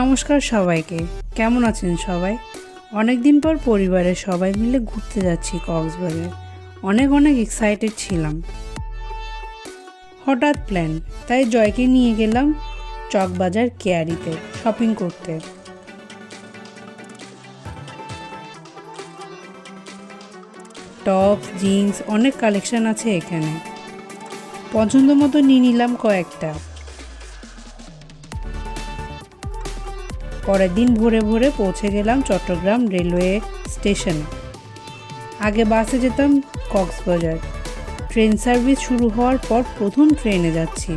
নমস্কার সবাইকে। কেমন আছেন সবাই? অনেক দিন পর পরিবারের সবাই মিলে ঘুরতে যাচ্ছি কক্সবাজার। অনেক অনেক এক্সাইটেড ছিলাম। হঠাৎ প্ল্যান তাই জয়কে নিয়ে গেলাম চকবাজার কেয়ারিতে শপিং করতে। টপ জিন্স অনেক কালেকশন আছে এখানে। পছন্দ মতো নিয়ে নিলাম কয়েকটা। পরের দিন ভোরে ভোরে পৌঁছে গেলাম চট্টগ্রাম রেলওয়ে স্টেশনে। আগে বাসে যেতাম কক্সবাজার। ট্রেন সার্ভিস শুরু হওয়ার পর প্রথম ট্রেনে যাচ্ছি।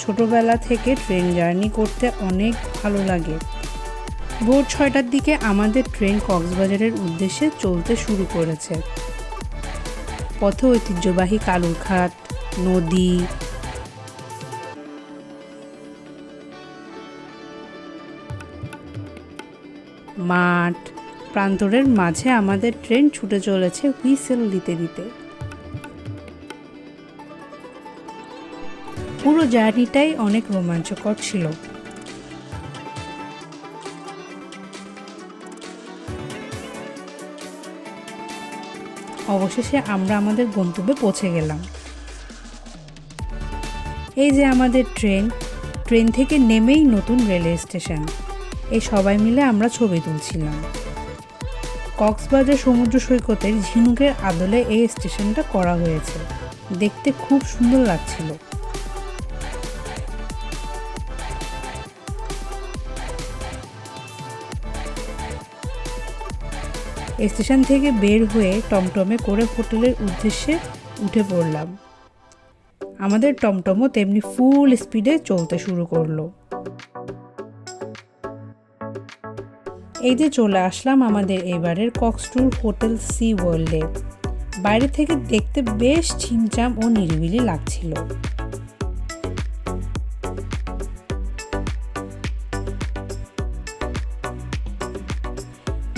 ছোটবেলা থেকে ট্রেন জার্নি করতে অনেক ভালো লাগে। ভোর ছয়টার দিকে আমাদের ট্রেন কক্সবাজারের উদ্দেশ্যে চলতে শুরু করেছে। পথে ঐতিহ্যবাহী কালুরঘাট, নদী মাঠ, প্রান্তরের মাঝে আমাদের ট্রেন ছুটে চলেছে হুইসেল দিতে দিতে। পুরো জার্নিটাই অনেক রোমাঞ্চকর ছিল। অবশেষে আমরা আমাদের গন্তব্যে পৌঁছে গেলাম। এই যে আমাদের ট্রেন ট্রেন থেকে নেমেই নতুন রেলওয়ে স্টেশন। এই সবাই মিলে আমরা ছবি তুলছিলাম। কক্সবাজার সমুদ্র সৈকতের ঝিনুকের আদলে এই স্টেশনটা করা হয়েছে। দেখতে খুব সুন্দর লাগছিল। স্টেশন থেকে বের হয়ে টমটমে করে হোটেলের উদ্দেশ্যে উঠে পড়লাম। আমাদের টমটমও তেমনি ফুল স্পিডে চলতে শুরু করল। এই যে চলে আসলাম আমাদের এবারের কক্সটুর হোটেল সি ওয়ার্ল্ডে। বাইরে থেকে দেখতে বেশ ছিমচাম ও নিরিবিলি লাগছিল।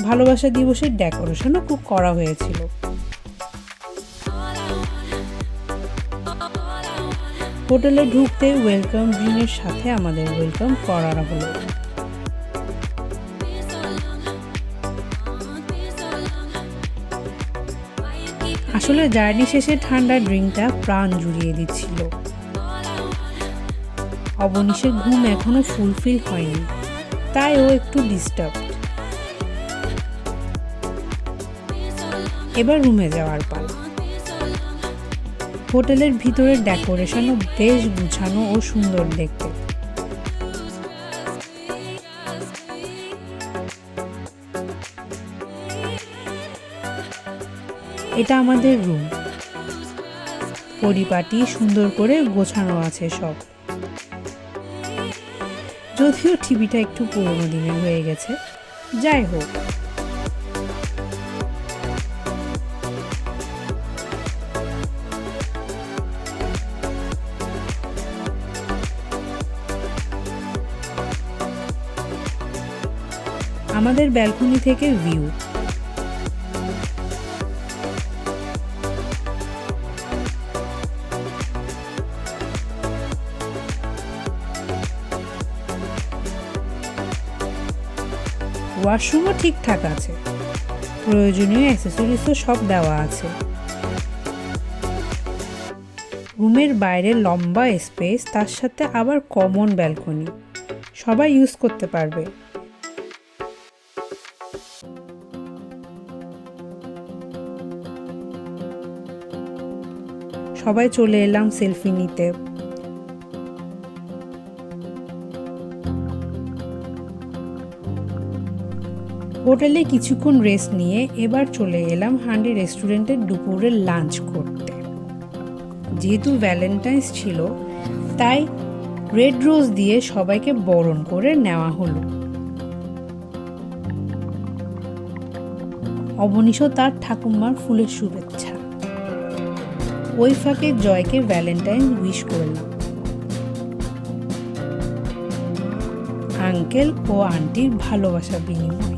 ভালোবাসা দিবসের ডেকোরেশনও খুব করা হয়েছিল। হোটেলে ঢুকতে ওয়েলকাম ড্রিঙ্কের সাথে আমাদের ওয়েলকাম করা হলো। আসলে জার্নি শেষে ঠান্ডা ড্রিঙ্কটা প্রাণ জুড়িয়ে দিচ্ছিল। অবনীশের ঘুম এখনও ফুলফিল হয়নি। তাই ও একটু ডিস্টার্ব এবার রুমে যাওয়ার পালা। হোটেলের ভিতরের ডেকোরেশনও বেশ গুছানো ও সুন্দর দেখতে। এটা আমাদের রুম পরিপাটি, সুন্দর করে গোছানো আছে সব। যদিও টিভিটা একটু পুরোনো দিনের হয়ে গেছে। যাই হোক। আমাদের ব্যালকনি থেকে ভিউ ওয়াশরুমও ঠিকঠাক আছে। প্রয়োজনীয় অ্যাক্সেসরিজও সব দেওয়া আছে। রুমের বাইরে লম্বা স্পেস তার সাথে আবার কমন ব্যালকনি সবাই ইউজ করতে পারবে। সবাই চলে এলাম সেলফি নিতে। হোটেলে কিছুক্ষণ রেস্ট নিয়ে এবার চলে এলাম হান্ডি রেস্টুরেন্টের দুপুরের লাঞ্চ করতে। যেহেতু ভ্যালেন্টাইন্স ছিল, তাই রেড রোজ দিয়ে সবাইকে বরণ করে নেওয়া হলো। অবনীশও তার ঠাকুমার ফুলের শুভেচ্ছা। ওই ফাঁকে জয়কে ভ্যালেন্টাইন উইশ করলাম। আঙ্কেল ও আন্টির ভালোবাসা বিনিময়।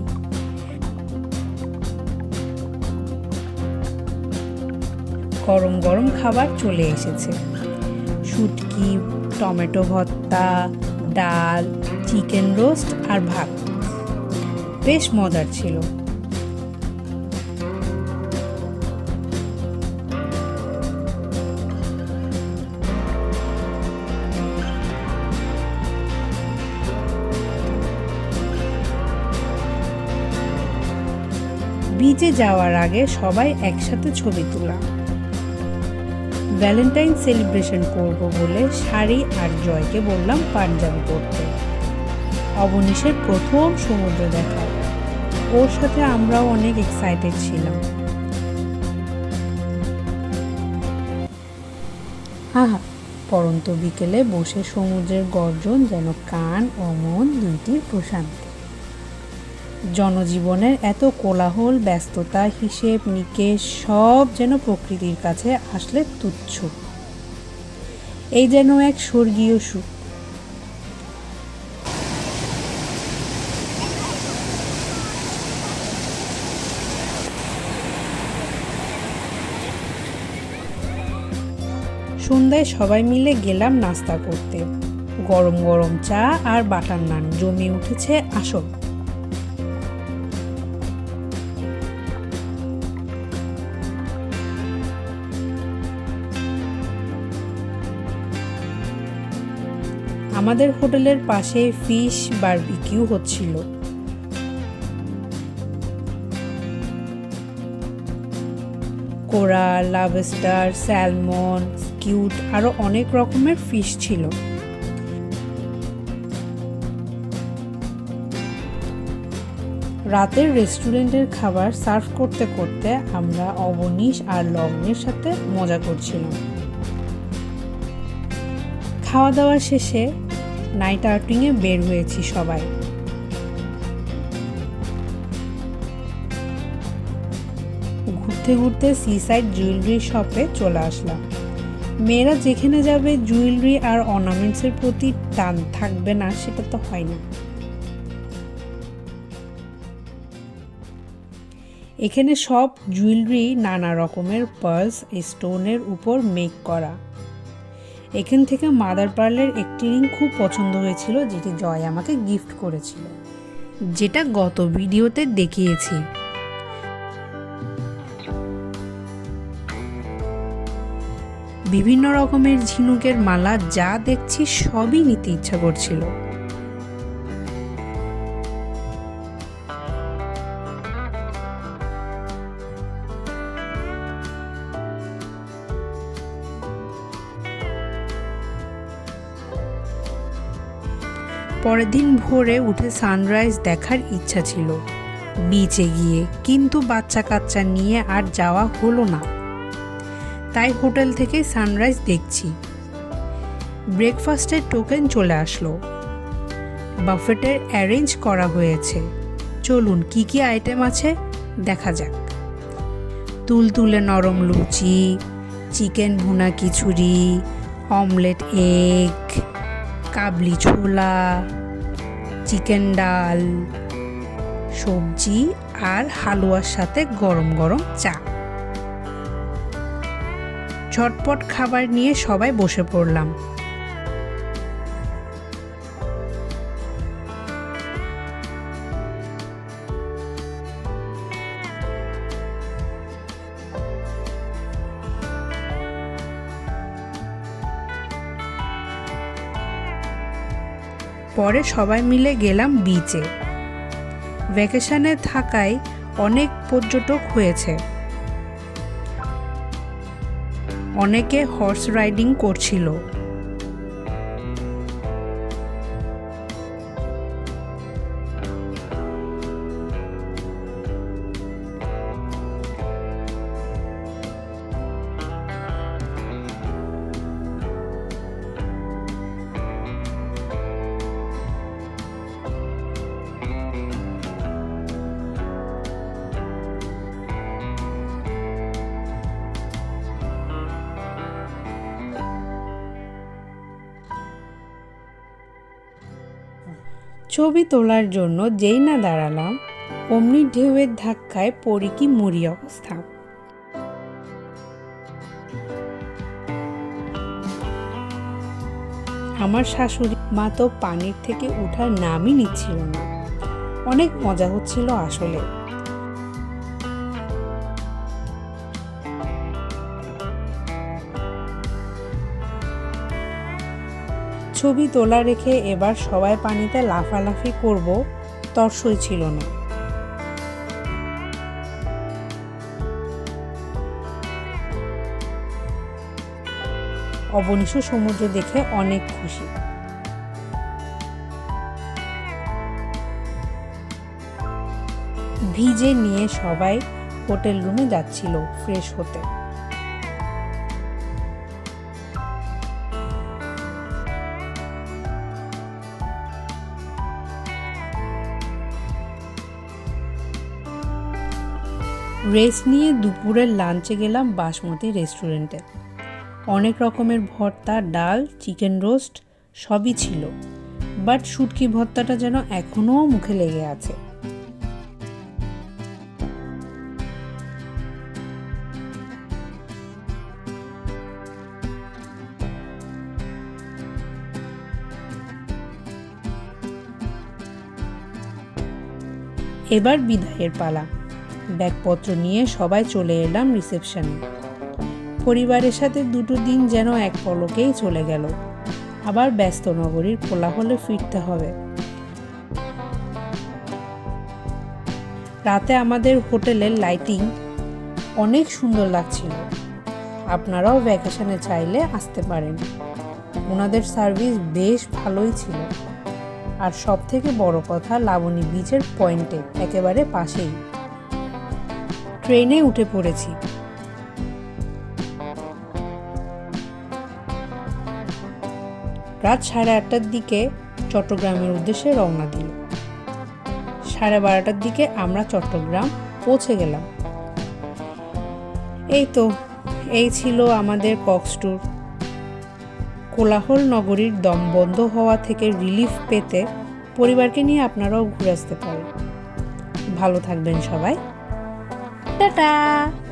গরম গরম খাবার চলে এসেছে। শুটকি, টমেটো ভর্তা, ডাল, চিকেন রোস্ট আর ভাত। বেশ মজার ছিল। বিচে যাওয়ার আগে সবাই একসাথে ছবি তোলা। ভ্যালেন্টাইন সেলিব্রেশন করব বলে শাড়ি আর জয়কে বললাম পাঞ্জাবি পরতে। অবনীশের প্রথম সমুদ্র দেখা। ওর সাথে আমরাও অনেক এক্সাইটেড ছিলাম। আহা, পরন্ত বিকেলে বসে সমুদ্রের গর্জন যেন কান ও মন দুইটির প্রশান্তি। জনজীবনের এত কোলাহল, ব্যস্ততা, হিসেব নিকেশ সব যেন প্রকৃতির কাছে আসলে তুচ্ছ। এই যেন এক স্বর্গীয় সুখ। সন্ধ্যায় সবাই মিলে গেলাম নাস্তা করতে। গরম গরম চা আর বাটার নান, জমে উঠেছে আসল। আমাদের হোটেলের পাশে ফিশ বারবিকিউ হচ্ছিল। কোরাল লাভস্টার, স্যালমন, স্কিউট আরও অনেক রকমের ফিশ ছিল। রাতের রেস্টুরেন্টের খাবার সার্ভ করতে করতে আমরা অবনীশ আর লগ্নের সাথে মজা করছিলাম। খাওয়া দাওয়া শেষে নাইট আউটিংয়ে বের হয়েছি সবাই। ঘুরতে ঘুরতে সিসাইড জুয়েলারি শপে চলে আসলাম। মেয়েরা যেখানে যাবে জুয়েলারি আর অর্নামেন্টসের প্রতি টান থাকবে না, সেটা তো হয় না। এখানে সব জুয়েলারি নানা রকমের পার্লস স্টোনের উপর মেক করা। এখান থেকে মাদার পার্লের একটি রিং খুব পছন্দ হয়েছিল, যেটি জয় আমাকে গিফট করেছিল। যেটা গত ভিডিওতে দেখিয়েছি। বিভিন্ন রকমের ঝিনুকের মালা যা দেখছি সবই নিতে ইচ্ছা করছিল। পরের দিন ভোরে উঠে সানরাইজ দেখার ইচ্ছা ছিল। বিচে গিয়ে কিন্তু বাচ্চা কাচ্চা নিয়ে আর যাওয়া হলো না। তাই হোটেল থেকে সানরাইজ দেখছি। ব্রেকফাস্টের টোকেন চলে আসলো। বাফেটের অ্যারেঞ্জ করা হয়েছে। চলুন কি কি আইটেম আছে দেখা যাক। তুলতুলে নরম লুচি, চিকেন ভুনা খিচুড়ি, অমলেট এগ কাবলি ছোলা, চিকেন ডাল, সবজি আর হালুয়ার সাথে গরম গরম চা। ঝটপট খাবার নিয়ে সবাই বসে পড়লাম। পরে সবাই মিলে গেলাম বিচে ভ্যাকেশনে থাকায় অনেক পর্যটক হয়েছে। অনেকে হর্স রাইডিং করছিল। ছবি তোলার জন্য যেই না দাঁড়ালাম, অমনি ঢেউয়ের ধাক্কায় পড়ি কি মরি অবস্থা। আমার শাশুড়ি মা তো পানির থেকে উঠার নামই নিচ্ছিল না। অনেক মজা হচ্ছিল আসলে। ছবি তোলা রেখে এবার সবাই পানিতে লাফালাফি করব, তর্সই ছিল না। অবনীশ সমুদ্র দেখে অনেক খুশি। ভিজে নিয়ে সবাই হোটেল রুমে যাচ্ছিল ফ্রেশ হতে। রেস্ট নিয়ে দুপুরের লাঞ্চে গেলাম বাসমতি রেস্টুরেন্টে। অনেক রকমের ভর্তা, ডাল, চিকেন রোস্ট সবই ছিল। বাট শুটকি ভর্তাটা যেন এখনও মুখে লেগে আছে। এবার বিদায়ের পালা। ব্যাগপত্র নিয়ে সবাই চলে এলাম রিসেপশনে। পরিবারের সাথে দুটো দিন যেন এক পলকেই চলে গেল। আবার ব্যস্ত নগরীর কোলাহলে ফিরতে হবে। রাতে আমাদের হোটেলের লাইটিং অনেক সুন্দর লাগছিল। আপনারাও ভ্যাকেশনে চাইলে আসতে পারেন। ওনাদের সার্ভিস বেশ ভালোই ছিল। আর সব থেকে বড় কথা, লাবণী বিচের পয়েন্টে একেবারে পাশেই। ট্রেনে উঠে পড়েছি। রাত সাড়ে আটটার দিকে চট্টগ্রামের উদ্দেশ্যে রওনা দিল। সাড়ে বারোটার দিকে আমরা চট্টগ্রাম পৌঁছে গেলাম। এই তো, এই ছিল আমাদের কক্স ট্যুর কোলাহল নগরীর দম বন্ধ হওয়া থেকে রিলিফ পেতে পরিবারকে নিয়ে আপনারাও ঘুরে আসতে পারেন। ভালো থাকবেন সবাই। টাটা।